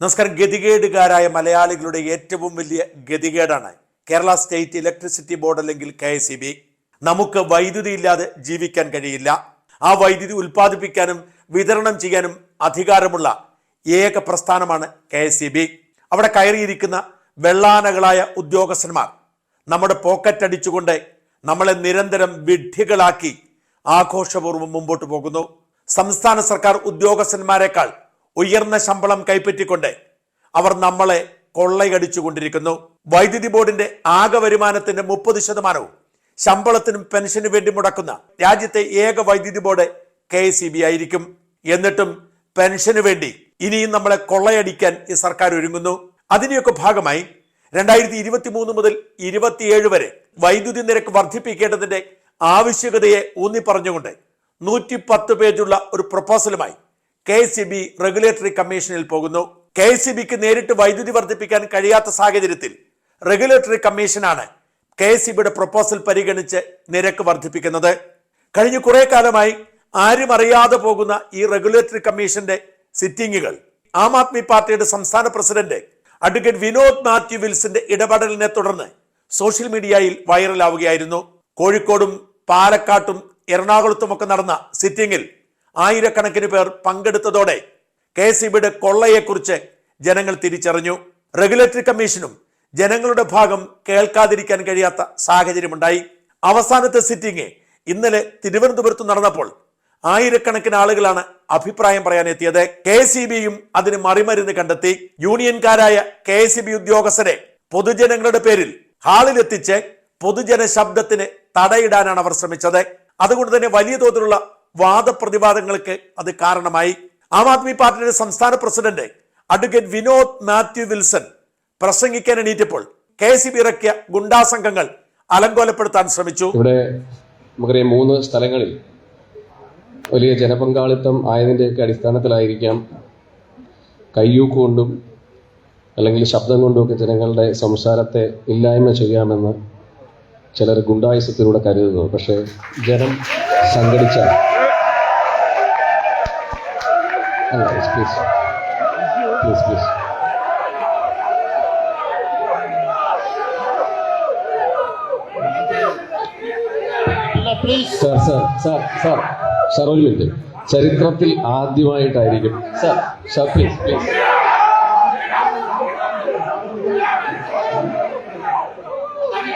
നമസ്കാരം. ഗതികേടുകാരായ മലയാളികളുടെ ഏറ്റവും വലിയ ഗതികേടാണ് കേരള സ്റ്റേറ്റ് ഇലക്ട്രിസിറ്റി ബോർഡ് അല്ലെങ്കിൽ കെ നമുക്ക് വൈദ്യുതി ഇല്ലാതെ ജീവിക്കാൻ കഴിയില്ല. ആ വൈദ്യുതി ഉൽപ്പാദിപ്പിക്കാനും വിതരണം ചെയ്യാനും അധികാരമുള്ള ഏക പ്രസ്ഥാനമാണ് കെ അവിടെ കയറിയിരിക്കുന്ന വെള്ളാനകളായ ഉദ്യോഗസ്ഥന്മാർ നമ്മുടെ പോക്കറ്റ് അടിച്ചുകൊണ്ട് നമ്മളെ നിരന്തരം വിഡ്ഢികളാക്കി ആഘോഷപൂർവം മുമ്പോട്ട് പോകുന്നു. സംസ്ഥാന സർക്കാർ ഉദ്യോഗസ്ഥന്മാരെക്കാൾ ഉയർന്ന ശമ്പളം കൈപ്പറ്റിക്കൊണ്ട് അവർ നമ്മളെ കൊള്ളയടിച്ചുകൊണ്ടിരിക്കുന്നു. വൈദ്യുതി ബോർഡിന്റെ ആകെ വരുമാനത്തിന്റെ മുപ്പത് ശതമാനവും ശമ്പളത്തിനും പെൻഷനു വേണ്ടി മുടക്കുന്ന രാജ്യത്തെ ഏക വൈദ്യുതി ബോർഡ് കെ ആയിരിക്കും. എന്നിട്ടും പെൻഷനു വേണ്ടി ഇനിയും നമ്മളെ കൊള്ളയടിക്കാൻ ഈ സർക്കാർ ഒരുങ്ങുന്നു. അതിന്റെയൊക്കെ ഭാഗമായി രണ്ടായിരത്തി ഇരുപത്തി മൂന്ന് മുതൽ ഇരുപത്തിയേഴ് വരെ വൈദ്യുതി നിരക്ക് വർദ്ധിപ്പിക്കേണ്ടതിന്റെ ആവശ്യകതയെ ഊന്നി പറഞ്ഞുകൊണ്ട് നൂറ്റി പത്ത് പേജുള്ള ഒരു പ്രപ്പോസലുമായി കെ സി ബി റെഗുലേറ്ററി കമ്മീഷനിൽ പോകുന്നു. കെ സി ബിക്ക് നേരിട്ട് വൈദ്യുതി വർദ്ധിപ്പിക്കാൻ കഴിയാത്ത സാഹചര്യത്തിൽ റെഗുലേറ്ററി കമ്മീഷനാണ് കെ സി ബിയുടെ പ്രപ്പോസൽ പരിഗണിച്ച് നിരക്ക് വർദ്ധിപ്പിക്കുന്നത്. കഴിഞ്ഞ കുറേ കാലമായി ആരും അറിയാതെ പോകുന്ന ഈ റെഗുലേറ്ററി കമ്മീഷന്റെ സിറ്റിംഗുകൾ ആം ആദ്മി പാർട്ടിയുടെ സംസ്ഥാന പ്രസിഡന്റ് അഡ്വക്കേറ്റ് വിനോദ് മാത്യു വിൽസിന്റെ ഇടപെടലിനെ തുടർന്ന് സോഷ്യൽ മീഡിയയിൽ വൈറലാവുകയായിരുന്നു. കോഴിക്കോടും പാലക്കാട്ടും എറണാകുളത്തുമൊക്കെ നടന്ന സിറ്റിംഗിൽ ആയിരക്കണക്കിന് പേർ പങ്കെടുത്തതോടെ കെ എസ് ബിയുടെ കൊള്ളയെക്കുറിച്ച് ജനങ്ങൾ തിരിച്ചറിഞ്ഞു. റെഗുലേറ്ററി കമ്മീഷനും ജനങ്ങളുടെ ഭാഗം കേൾക്കാതിരിക്കാൻ കഴിയാത്ത സാഹചര്യമുണ്ടായി. അവസാനത്തെ സിറ്റിംഗ് ഇന്നലെ തിരുവനന്തപുരത്ത് നടന്നപ്പോൾ ആയിരക്കണക്കിന് ആളുകളാണ് അഭിപ്രായം പറയാൻ എത്തിയത് കെ സി ബിയും അതിന് മറിമരുന്ന് കണ്ടെത്തി. യൂണിയൻകാരായ കെ സി ബി ഉദ്യോഗസ്ഥരെ പൊതുജനങ്ങളുടെ പേരിൽ ഹാളിലെത്തിച്ച് പൊതുജന ശബ്ദത്തിന് തടയിടാനാണ് അവർ ശ്രമിച്ചത്. അതുകൊണ്ട് തന്നെ വലിയ തോതിലുള്ള വാദപ്രതിവാദങ്ങൾക്ക് അത് കാരണമായി. ആം ആദ്മി പാർട്ടിയുടെ സംസ്ഥാന president advocate Vinod Mathew Wilson പ്രസംഗിക്കാൻ എണീറ്റപ്പോൾ കെ സി ബി ഇറക്കിയ ഗുണ്ടാസംഘങ്ങൾ അലങ്കോലപ്പെടുത്താൻ ശ്രമിച്ചു. ഇവിടെ മൂന്ന് സ്ഥലങ്ങളിൽ വലിയ ജനപങ്കാളിത്തം ആയതിന്റെയൊക്കെ അടിസ്ഥാനത്തിലായിരിക്കാം കയ്യൂക്കൊണ്ടും അല്ലെങ്കിൽ ശബ്ദം കൊണ്ടുമൊക്കെ ജനങ്ങളുടെ സംസാരത്തെ ഇല്ലായ്മ ചെയ്യാമെന്ന് ചിലർ ഗുണ്ടായുസത്തിലൂടെ കരുതുന്നു. പക്ഷേ ജനം സംഘടിച്ചാൽ അല്ല please please please sir sir sir sir sir ഒരു മിനിറ്റ് ചരിത്രത്തിൽ ആദ്യമായിട്ടായിരിക്കും. Sir sir please please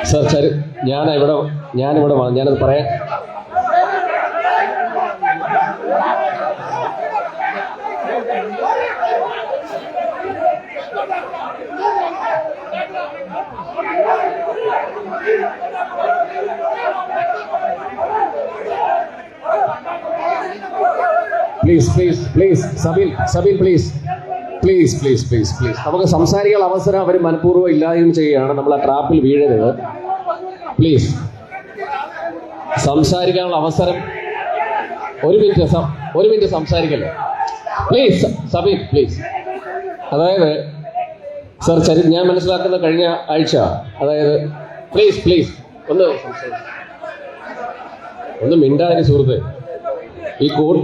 sir ചരി ഞാൻ ഇവിടെ ഞാനിവിടെ വ- ഞാനത് പറയാൻ please please please Sabin Sabin please please please please please നമുക്ക് സംസാരിക്കാൻ അവസരം അവർ മനഃപൂർവം ഇല്ലാതെയും ചെയ്യുകയാണ്. നമ്മൾ ആ ട്രാപ്പിൽ വീഴരുത്. പ്ലീസ് സംസാരിക്കാനുള്ള അവസരം ഒരു മിനിറ്റ് ഒരു മിനിറ്റ് സംസാരിക്കല്ലേ? പ്ലീസ് സബിൻ പ്ലീസ് അതായത് സർ ചരി ഞാൻ മനസ്സിലാക്കുന്ന കഴിഞ്ഞ ആഴ്ച അതായത് പ്ലീസ് പ്ലീസ് ഒന്ന്. ഒന്ന് മിണ്ടാതിന് സുഹൃത്ത്. ഈ കോഡ്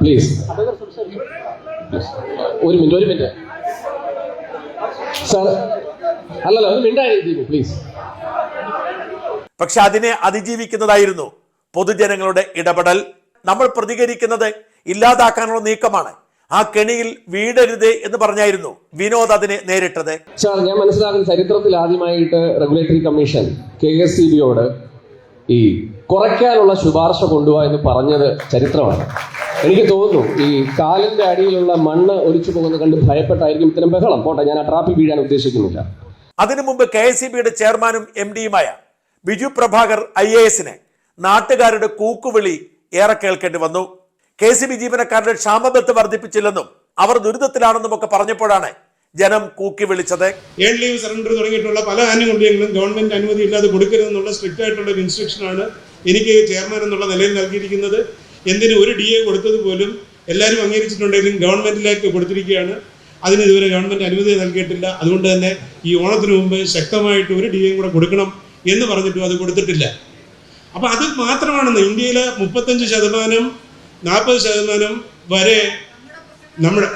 പ്ലീസ് ഒരു മിനിറ്റ് ഒരു മിനിറ്റ്. സാർ അല്ലല്ല ഒന്ന് മിണ്ടാതിരിക്കുന്നു പ്ലീസ് പക്ഷെ അതിനെ അതിജീവിക്കുന്നതായിരുന്നു പൊതുജനങ്ങളുടെ ഇടപെടൽ. നമ്മൾ പ്രതികരിക്കുന്നത് ഇല്ലാതാക്കാനുള്ള നീക്കമാണ്. ആ കെണിയിൽ വീടരുത് എന്ന് പറഞ്ഞായിരുന്നു വിനോദ് അതിനെ നേരിട്ടത്. സാർ ഞാൻ മനസ്സിലാക്കുന്ന ചരിത്രത്തിൽ ആദ്യമായിട്ട് regulatory commission K S C ബിയോട് ഈ കുറയ്ക്കാനുള്ള ശുപാർശ കൊണ്ടുപോവാ എന്ന് പറഞ്ഞത് ചരിത്രമാണ്. എനിക്ക് തോന്നുന്നു ഈ കാലിന്റെ അടിയിലുള്ള മണ്ണ് ഒഴിച്ചു പോകുന്നത് കണ്ട് ഭയപ്പെട്ടായിരിക്കും ഇത്തരം ബഹളം. പോട്ടെ ഞാൻ ആ ട്രാപ്പിൽ വീഴാൻ ഉദ്ദേശിക്കുന്നില്ല. അതിനു മുമ്പ് കെ എസ് ബിയുടെ ചെയർമാനും എം ഡിയുമായ ബിജു പ്രഭാകർ ഐ എ എസിന് നാട്ടുകാരുടെ കൂക്കുവിളി ഏറെ കേൾക്കേണ്ടി വന്നു. കെ സി ബി ജീവനക്കാരുടെ ക്ഷാമബത്ത് വർദ്ധിപ്പിച്ചില്ലെന്നും അവർ ദുരിതത്തിലാണെന്നും ഒക്കെ പറഞ്ഞപ്പോഴാണ് ജനം കൂക്കി വിളിച്ചത്. ലീവ് സറണ്ടർ തുടങ്ങിയിട്ടുള്ള പല ആനുകൂല്യങ്ങളും ഗവൺമെന്റ് അനുമതി ഇല്ലാതെ കൊടുക്കരുതെന്നുള്ള സ്ട്രിക്റ്റ് ആയിട്ടുള്ള ഒരു ഇൻസ്ട്രക്ഷനാണ് എനിക്ക് ചെയർമാൻ എന്നുള്ള നിലയിൽ നൽകിയിരിക്കുന്നത്. എന്തിന് ഒരു ഡി എ കൊടുത്തത് പോലും എല്ലാവരും അംഗീകരിച്ചിട്ടുണ്ടെങ്കിലും ഗവൺമെന്റിലേക്ക് കൊടുത്തിരിക്കുകയാണ്. അതിന് ഇതുവരെ ഗവൺമെന്റ് അനുമതി നൽകിയിട്ടില്ല. അതുകൊണ്ട് തന്നെ ഈ ഓണത്തിന് മുമ്പ് ശക്തമായിട്ട് ഒരു ഡി എയും കൂടെ കൊടുക്കണം എന്ന് പറഞ്ഞിട്ടും അത് കൊടുത്തിട്ടില്ല. അപ്പൊ അത് മാത്രമാണെന്ന് ഇന്ത്യയിലെ മുപ്പത്തഞ്ച് ശതമാനം നാൽപ്പത് ശതമാനം വരെ നമ്മുടെ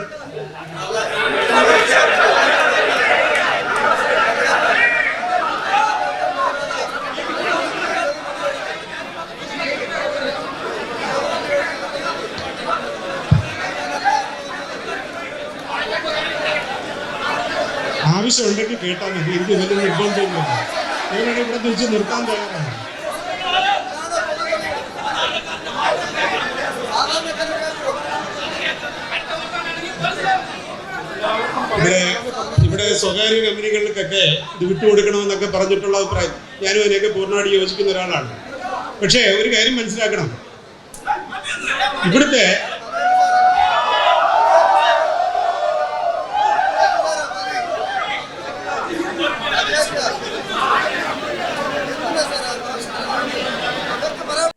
ആവശ്യമുണ്ടെങ്കിൽ കേട്ടാൽ മതി. എനിക്ക് വലിയ നിർബന്ധമില്ല ഞാനാണ് ഇവിടെ തിരിച്ച് നിർത്താൻ തയ്യാറാണ്. ഇവിടെ ഇവിടെ സ്വകാര്യ കമ്പനികൾക്കൊക്കെ ഇത് വിട്ടുകൊടുക്കണമെന്നൊക്കെ പറഞ്ഞിട്ടുള്ള അഭിപ്രായം. ഞാനും അതിനൊക്കെ പൂർണമായിട്ട് യോജിക്കുന്ന ഒരാളാണ്. പക്ഷേ ഒരു കാര്യം മനസ്സിലാക്കണം. ഇവിടുത്തെ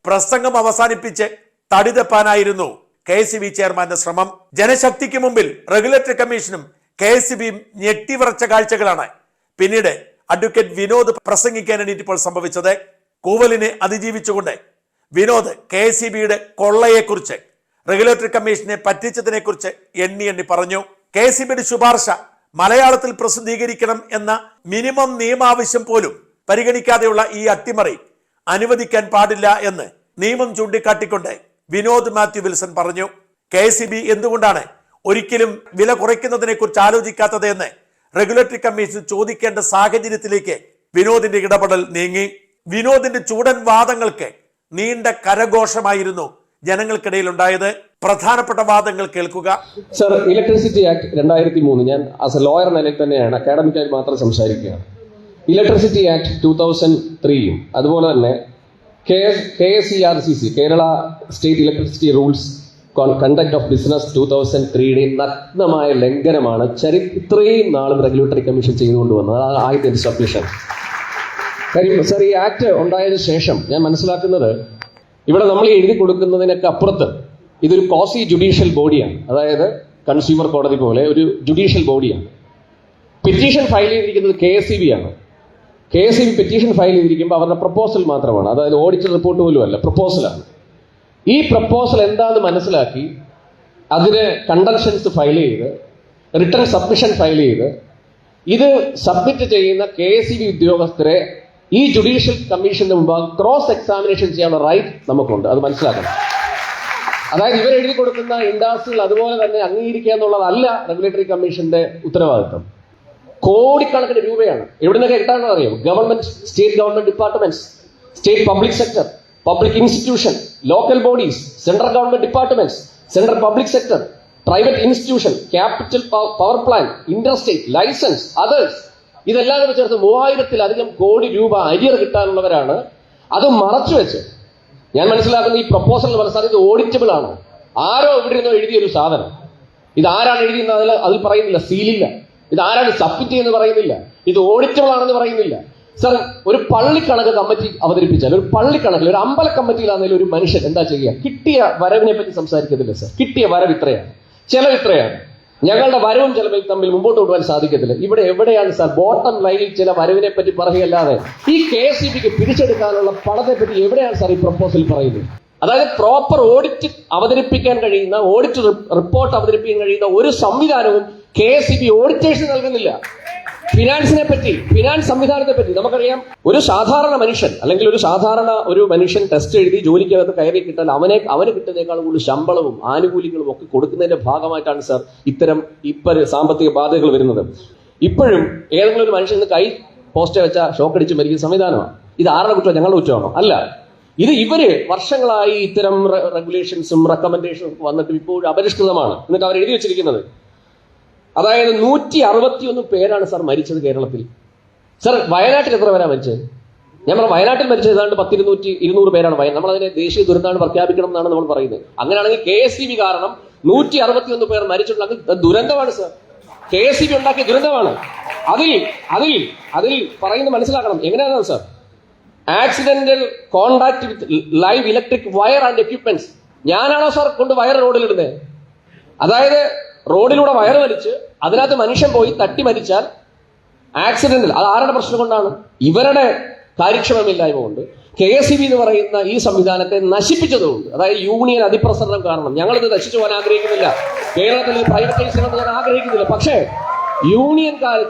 പ്രസംഗം അവസാനിപ്പിച്ച് തടിതെപ്പാനായിരുന്നു കെ എസ് ബി ചെയർമാന്റെ ശ്രമം. ജനശക്തിക്ക് മുമ്പിൽ റെഗുലേറ്ററി കമ്മീഷനും കെ എസ് ബിയും ഞെട്ടിവിറച്ച കാഴ്ചകളാണ്. പിന്നീട് അഡ്വക്കേറ്റ് വിനോദ് പ്രസംഗിക്കാൻ എണീറ്റിപ്പോൾ സംഭവിച്ചത് കൂവലിനെ അതിജീവിച്ചുകൊണ്ട്. വിനോദ് കെ എസ് ബിയുടെ കൊള്ളയെക്കുറിച്ച് റെഗുലേറ്ററി കമ്മീഷനെ പറ്റിച്ചതിനെ കുറിച്ച് എണ്ണി എണ്ണി പറഞ്ഞു. കെ എസ് ബിയുടെ ശുപാർശ മലയാളത്തിൽ പ്രസിദ്ധീകരിക്കണം എന്ന മിനിമം നിയമാവശ്യം പോലും പരിഗണിക്കാതെയുള്ള ഈ അട്ടിമറി അനുവദിക്കാൻ പാടില്ല എന്ന് നിയമം ചൂണ്ടിക്കാട്ടിക്കൊണ്ട് വിനോദ് മാത്യു വിൽസൺ പറഞ്ഞു. കെ എന്തുകൊണ്ടാണ് ഒരിക്കലും വില കുറയ്ക്കുന്നതിനെ കുറിച്ച് ആലോചിക്കാത്തത് എന്ന് റെഗുലേറ്ററി കമ്മീഷൻ ചോദിക്കേണ്ട സാഹചര്യത്തിലേക്ക് വിനോദിന്റെ ഇടപെടൽ നീങ്ങി. വിനോദിന്റെ ചൂടൻ വാദങ്ങൾക്ക് നീണ്ട കരഘോഷമായിരുന്നു ജനങ്ങൾക്കിടയിൽ ഉണ്ടായത് പ്രധാനപ്പെട്ട വാദങ്ങൾ കേൾക്കുക. സർ ഇലക്ട്രിസിറ്റി ആക്ട് രണ്ടായിരത്തി മൂന്ന് ഞാൻ ആസ് എ ലോയർ നിലയിൽ തന്നെയാണ് അക്കാഡമിക്കായി മാത്രം സംസാരിക്കുകയാണ്. ഇലക്ട്രിസിറ്റി ആക്ട് ടൂ തൗസൻഡ് ത്രീയും അതുപോലെ തന്നെ K K S E R C C Kerala state electricity rules conduct of business two thousand ത്രീയുടെ നഗ്നമായ ലംഘനമാണ് ചരി ഇത്രയും നാളും റെഗുലേറ്ററി കമ്മീഷൻ ചെയ്തുകൊണ്ട് വന്നത്. അതാണ് ആദ്യത്തെ സബ്മിഷൻ കാര്യം സർ ഈ ആക്ട് ഉണ്ടായതിനു ശേഷം ഞാൻ മനസ്സിലാക്കുന്നത് ഇവിടെ നമ്മൾ എഴുതി കൊടുക്കുന്നതിനൊക്കെ അപ്പുറത്ത് ഇതൊരു കോസി ജുഡീഷ്യൽ ബോഡിയാണ് അതായത് കൺസ്യൂമർ കോടതി പോലെ ഒരു ജുഡീഷ്യൽ ബോഡിയാണ് പെറ്റീഷൻ ഫയൽ ചെയ്തിരിക്കുന്നത് കെ എസ് സി ബി ആണ്. K S C B petition file ചെയ്തിരിക്കുമ്പോൾ അവരുടെ പ്രപ്പോസൽ മാത്രമാണ്. അതായത് ഓഡിറ്റ് റിപ്പോർട്ട് പോലും അല്ല പ്രപ്പോസലാണ് ഈ പ്രപ്പോസൽ എന്താണെന്ന് മനസ്സിലാക്കി അതിന് കണ്ടൻഷൻസ് ഫയൽ ചെയ്ത് റിട്ടേൺ സബ്മിഷൻ ഫയൽ ചെയ്ത് ഇത് സബ്മിറ്റ് ചെയ്യുന്ന കെ എസ് ബി ഉദ്യോഗസ്ഥരെ ഈ ജുഡീഷ്യൽ കമ്മീഷന്റെ മുമ്പാകെ ക്രോസ് എക്സാമിനേഷൻ ചെയ്യാനുള്ള റൈറ്റ് നമുക്കുണ്ട്. അത് മനസ്സിലാക്കണം. അതായത് ഇവർ എഴുതി കൊടുക്കുന്ന ഇൻഡസ്ട്രികൾ അതുപോലെ തന്നെ അംഗീകരിക്കുക എന്നുള്ളതല്ല റെഗുലേറ്ററി കമ്മീഷന്റെ ഉത്തരവാദിത്വം. കോടിക്കണക്കിന് രൂപയാണ്. എവിടെ നിന്നൊക്കെ കിട്ടാണെന്ന് അറിയാം government state government departments state public sector public institution local bodies central government departments central public sector private institution capital power plan interstate licence others ഇതെല്ലാം കൂടെ ചേർത്ത് മൂവായിരത്തിലധികം കോടി രൂപ അരിയർ കിട്ടാനുള്ളവരാണ്. അത് മറച്ചു വെച്ച് ഞാൻ മനസ്സിലാക്കുന്ന ഈ പ്രപ്പോസൽ മനസ്സിലാക്കി ഇത് ഓഡിറ്റബിൾ ആണ്. ആരോ ഇവിടെ നിന്നോ എഴുതിയൊരു സാധനം. ഇത് ആരാണ് എഴുതിയെന്ന് അതിൽ അതിൽ പറയുന്നില്ല സീലില്ല. ഇത് ആരാണ് സബ്മിറ്റ് എന്ന് പറയുന്നില്ല. ഇത് ഓഡിറ്റബിൾ ആണെന്ന് പറയുന്നില്ല. സർ ഒരു പള്ളിക്കണക്ക് കമ്മിറ്റി അവതരിപ്പിച്ചാൽ ഒരു പള്ളിക്കണക്കിൽ ഒരു അമ്പല കമ്മിറ്റിയിലാണെങ്കിലും ഒരു മനുഷ്യൻ എന്താ ചെയ്യുക? കിട്ടിയ വരവിനെ പറ്റി സംസാരിക്കത്തില്ല സർ. കിട്ടിയ വരവ് ഇത്രയാണ്. ചെലവ് ഇത്രയാണ്. ഞങ്ങളുടെ വരവും ചെലവിൽ തമ്മിൽ മുമ്പോട്ട് കൊണ്ടുപോകാൻ സാധിക്കത്തില്ല. ഇവിടെ എവിടെയാണ് സാർ? ബോട്ടം ലൈനിൽ ചില വരവിനെ പറ്റി പറയുകയല്ലാതെ ഈ കെ എസ് ഇ ബിക്ക് പിടിച്ചെടുക്കാനുള്ള പണത്തെ പറ്റി എവിടെയാണ് സാർ ഈ പ്രപ്പോസൽ പറയുന്നത്? അതായത് പ്രോപ്പർ ഓഡിറ്റ് അവതരിപ്പിക്കാൻ കഴിയുന്ന ഓഡിറ്റ് റിപ്പോർട്ട് അവതരിപ്പിക്കാൻ കഴിയുന്ന ഒരു സംവിധാനവും K S E B auditors നൽകുന്നില്ല. ഫിനാൻസിനെ പറ്റി ഫിനാൻസ് സംവിധാനത്തെ പറ്റി നമുക്കറിയാം ഒരു സാധാരണ മനുഷ്യൻ അല്ലെങ്കിൽ ഒരു സാധാരണ ഒരു മനുഷ്യൻ ടെസ്റ്റ് എഴുതി ജോലിക്കകത്ത് കയറി കിട്ടാൻ അവനെ അവന് കിട്ടുന്നേക്കാൾ കൂടുതൽ ശമ്പളവും ആനുകൂല്യങ്ങളും ഒക്കെ കൊടുക്കുന്നതിന്റെ ഭാഗമായിട്ടാണ് സാർ ഇത്തരം ഇപ്പം സാമ്പത്തിക ബാധ്യതകൾ വരുന്നത്. ഇപ്പോഴും ഏതെങ്കിലും ഒരു മനുഷ്യന് കൈ പോസ്റ്റ് വെച്ച ഷോക്ക് അടിച്ച് മരിക്കുന്ന സംവിധാനമാണ് ഇത് ആരുടെ കുറ്റം ഞങ്ങളുടെ കുറ്റമാണോ? അല്ല. ഇത് ഇവർ വർഷങ്ങളായി ഇത്തരം റെഗുലേഷൻസും റെക്കമെൻഡേഷനും വന്നിട്ട് ഇപ്പോഴും അപരിഷ്കൃതമാണ്. എന്നിട്ട് അവർ എഴുതി വെച്ചിരിക്കുന്നത്. അതായത് നൂറ്റി അറുപത്തിയൊന്ന് പേരാണ് സാർ മരിച്ചത് കേരളത്തിൽ. സാർ വയനാട്ടിൽ എത്ര പേരാണ് മരിച്ചത്? പറഞ്ഞ വയനാട്ടിൽ മരിച്ചത് ഏതാണ്ട് പത്തിരുന്നൂറ്റി ഇരുന്നൂറ് പേരാണ് വയ നമ്മൾ അതിനെ ദേശീയ ദുരന്തമാണ് പ്രഖ്യാപിക്കണം എന്നാണ് നമ്മൾ പറയുന്നത്. അങ്ങനെയാണെങ്കിൽ കെ എസ് ബി കാരണം നൂറ്റി അറുപത്തിയൊന്ന് പേർ മരിച്ചിട്ടുണ്ടെങ്കിൽ ദുരന്തമാണ് sir. K S C B ഉണ്ടാക്കിയ ദുരന്തമാണ്. അതിൽ അതിൽ അതിൽ പറയുന്നത് മനസ്സിലാക്കണം. എങ്ങനെയാണ് sir? Accidental contact with live electric wire and equipments. ഞാനാണോ സാർ കൊണ്ട് വയർ റോഡിലിടുന്നത്? അതായത് റോഡിലൂടെ വയർ വലിച്ച് അതിനകത്ത് മനുഷ്യൻ പോയി തട്ടി മരിച്ചാൽ ആക്സിഡന്റിൽ. അത് ആരുടെ പ്രശ്നം കൊണ്ടാണ്? ഇവരുടെ കാര്യക്ഷമമില്ലായ്മ കൊണ്ട് കെ എസ് എന്ന് പറയുന്ന ഈ സംവിധാനത്തെ നശിപ്പിച്ചതുകൊണ്ട്. അതായത് യൂണിയൻ അതിപ്രസരണം കാരണം. ഞങ്ങളിത് നശിച്ചു പോകാൻ ആഗ്രഹിക്കുന്നില്ല. കേരളത്തിൽ പ്രൈവറ്റൈസ് ഞാൻ ആഗ്രഹിക്കുന്നില്ല. പക്ഷേ യൂണിയൻകാർ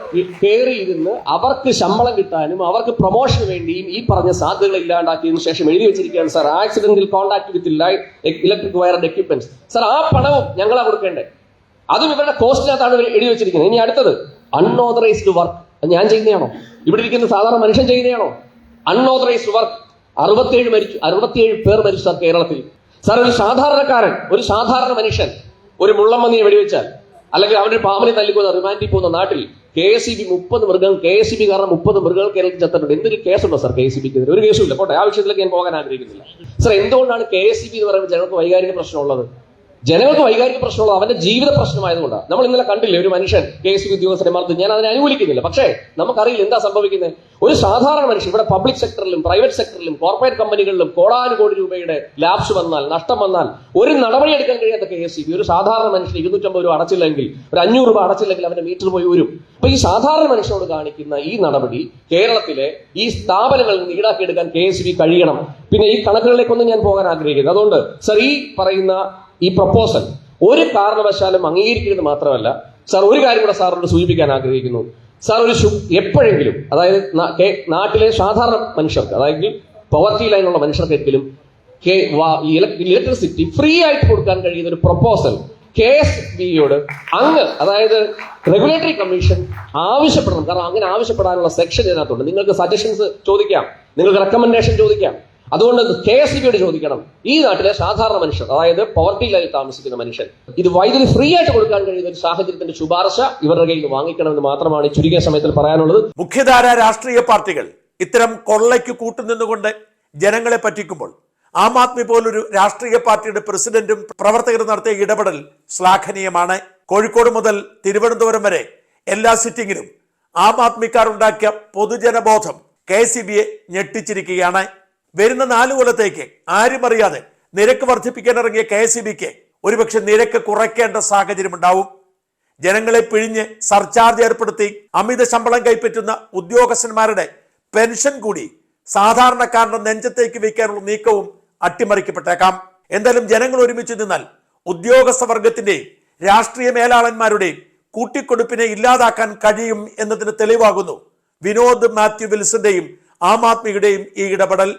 കയറി ഇരുന്ന് അവർക്ക് ശമ്പളം കിട്ടാനും അവർക്ക് പ്രൊമോഷന് വേണ്ടിയും ഈ പറഞ്ഞ സാധ്യതകൾ ഇല്ലാണ്ടാക്കിയതിനു ശേഷം എഴുതി വെച്ചിരിക്കുകയാണ് സാർ ആക്സിഡന്റിൽ contact with electric wire and equipments sir ആ പണവും ഞങ്ങളാ കൊടുക്കേണ്ടത് അതും ഇവരുടെ കോസ്റ്റിനകത്താണ് ഇവർ എഴുതി വെച്ചിരിക്കുന്നത്. ഇനി അടുത്തത് അൺഓതറൈസ്ഡ് വർക്ക് ഞാൻ ചെയ്യുന്നതാണോ? ഇവിടെ ഇരിക്കുന്ന സാധാരണ മനുഷ്യൻ ചെയ്യുന്നതാണോ? അൺഓതറൈസ്ഡ് വർക്ക് അറുപത്തിയേഴ് മരിച്ചു അറുപത്തിയേഴ് പേർ മരിച്ചു സാർ കേരളത്തിൽ. സാർ ഒരു സാധാരണക്കാരൻ ഒരു സാധാരണ മനുഷ്യൻ ഒരു മുള്ളമ്മന്നിയെ വെടിവെച്ചാൽ അല്ലെങ്കിൽ അവന്റെ പാമ്പിനെ തല്ലിക്കൊന്ന റിമാൻഡിൽ പോകുന്ന നാട്ടിൽ കെ എസ് സി ബി മുപ്പത് മൃഗങ്ങൾ കെ എസ് സി ബി കാരണം മുപ്പത് മൃഗങ്ങൾ കേരളത്തിൽ ചത്തിട്ടുണ്ട് എന്തൊരു കേസുണ്ടോ സാർ കെ എസ് സി ബിക്ക് ഒരു കേസുമില്ല. പോട്ടെ ആ വിഷയത്തിലേക്ക് ഞാൻ പോകാൻ ആഗ്രഹിക്കുന്നില്ല. സാർ എന്തുകൊണ്ടാണ് കെ എസ് സി ബി എന്ന് പറയുമ്പോൾ ജനങ്ങൾക്ക് വൈകാരിക പ്രശ്നമുള്ളത്? ജനങ്ങൾക്ക് വൈകാരിക പ്രശ്നമുള്ളത് അവന്റെ ജീവിത പ്രശ്നമായതുകൊണ്ടാണ് നമ്മൾ ഇന്നലെ കണ്ടില്ലേ ഒരു മനുഷ്യൻ കെ എസ് ഉദ്യോഗസ്ഥരെ മർദ്ദം ഞാൻ അതിനെ അനുകൂലിക്കുന്നില്ല. പക്ഷേ നമുക്കറിയില്ല എന്താ സംഭവിക്കുന്നത്. ഒരു സാധാരണ മനുഷ്യൻ ഇവിടെ പബ്ലിക് സെക്ടറിലും പ്രൈവറ്റ് സെക്ടറിലും കോർപ്പറേറ്റ് കമ്പനികളിലും കോടാനുകോടി രൂപയുടെ ലാബ്സ് വന്നാൽ നഷ്ടം വന്നാൽ ഒരു നടപടി എടുക്കാൻ കഴിയാത്ത കെ എസ് ഒരു സാധാരണ മനുഷ്യൻ ഇരുന്നൂറ്റമ്പത് രൂപ അടച്ചില്ലെങ്കിൽ ഒരു അഞ്ഞൂറ് രൂപ അടച്ചില്ലെങ്കിൽ അവന്റെ മീറ്റർ പോയി വരും അപ്പൊ ഈ സാധാരണ മനുഷ്യനോട് കാണിക്കുന്ന ഈ നടപടി കേരളത്തിലെ ഈ സ്ഥാപനങ്ങളിൽ നിന്ന് ഈടാക്കിയെടുക്കാൻ കെ എസ് ബി കഴിയണം. പിന്നെ ഈ കണക്കുകളിലേക്കൊന്നും ഞാൻ പോകാൻ ആഗ്രഹിക്കുന്നു അതുകൊണ്ട് സർ ഈ പറയുന്ന ഈ പ്രപ്പോസൽ ഒരു കാരണവശാലും അംഗീകരിക്കുന്നത് മാത്രമല്ല സാർ ഒരു കാര്യം കൂടെ സാറിനോട് സൂചിപ്പിക്കാൻ ആഗ്രഹിക്കുന്നു. സാർ ഒരു എപ്പോഴെങ്കിലും അതായത് നാട്ടിലെ സാധാരണ മനുഷ്യർക്ക് അതായത് പവർട്ടി ലൈനുള്ള മനുഷ്യർക്കെങ്കിലും ഇലക്ട്രിസിറ്റി ഫ്രീ ആയിട്ട് കൊടുക്കാൻ കഴിയുന്ന ഒരു പ്രപ്പോസൽ കെ എസ് ബിയോട് അങ്ങ് അതായത് റെഗുലേറ്ററി കമ്മീഷൻ ആവശ്യപ്പെടണം. കാരണം അങ്ങനെ ആവശ്യപ്പെടാനുള്ള സെക്ഷൻ ഇതിനകത്തുണ്ട്. നിങ്ങൾക്ക് സജഷൻസ് ചോദിക്കാം. നിങ്ങൾക്ക് റെക്കമെൻഡേഷൻ ചോദിക്കാം. അതുകൊണ്ട് കെ എസ് ബിയോട് ചോദിക്കണം. ഈ നാട്ടിലെ സാധാരണ മനുഷ്യർ അതായത് പോവർട്ടി ലൈനിൽ താമസിക്കുന്ന മനുഷ്യൻ ഇത് വൈദ്യുതി ഫ്രീ ആയിട്ട് കൊടുക്കാൻ കഴിയുന്ന ഒരു സാഹചര്യത്തിന്റെ ശുപാർശ ഇവരുടെ കയ്യിൽ വാങ്ങിക്കണമെന്ന് മാത്രമാണ് ഈ ചുരുങ്ങിയ സമയത്തിൽ പറയാനുള്ളത്. മുഖ്യധാര രാഷ്ട്രീയ പാർട്ടികൾ ഇത്തരം കൊള്ളയ്ക്ക് കൂട്ടുനിന്നുകൊണ്ട് ജനങ്ങളെ പറ്റിക്കുമ്പോൾ ആം ആദ്മി പോലൊരു രാഷ്ട്രീയ പാർട്ടിയുടെ പ്രസിഡന്റും പ്രവർത്തകരും നടത്തിയ ഇടപെടൽ ശ്ലാഘനീയമാണ്. കോഴിക്കോട് മുതൽ തിരുവനന്തപുരം വരെ എല്ലാ സിറ്റിംഗിലും ആം ആദ്മിക്കാർ ഉണ്ടാക്കിയ പൊതുജനബോധം കെ സി ബിയെ ഞെട്ടിച്ചിരിക്കുകയാണ്. വരുന്ന നാല് കൊല്ലത്തേക്ക് ആരും അറിയാതെ നിരക്ക് വർദ്ധിപ്പിക്കാൻ ഇറങ്ങിയ കെ എസ് ബിക്ക് ഒരുപക്ഷെ നിരക്ക് കുറയ്ക്കേണ്ട സാഹചര്യം ഉണ്ടാവും. ജനങ്ങളെ പിഴിഞ്ഞ് സർചാർജ് ഏർപ്പെടുത്തി അമിത ശമ്പളം കൈപ്പറ്റുന്ന ഉദ്യോഗസ്ഥന്മാരുടെ പെൻഷൻ കൂടി സാധാരണക്കാരന്റെ നെഞ്ചത്തേക്ക് വയ്ക്കാനുള്ള നീക്കവും അട്ടിമറിക്കപ്പെട്ടേക്കാം. എന്തായാലും ജനങ്ങൾ ഒരുമിച്ച് നിന്നാൽ ഉദ്യോഗസ്ഥ വർഗത്തിന്റെയും രാഷ്ട്രീയ മേലാളന്മാരുടെയും കൂട്ടിക്കൊടുപ്പിനെ ഇല്ലാതാക്കാൻ കഴിയും എന്നതിന് തെളിവാകുന്നു വിനോദ് മാത്യു വിൽസന്റെയും ആം ആദ്മിയുടെയും ഈ ഇടപെടൽ.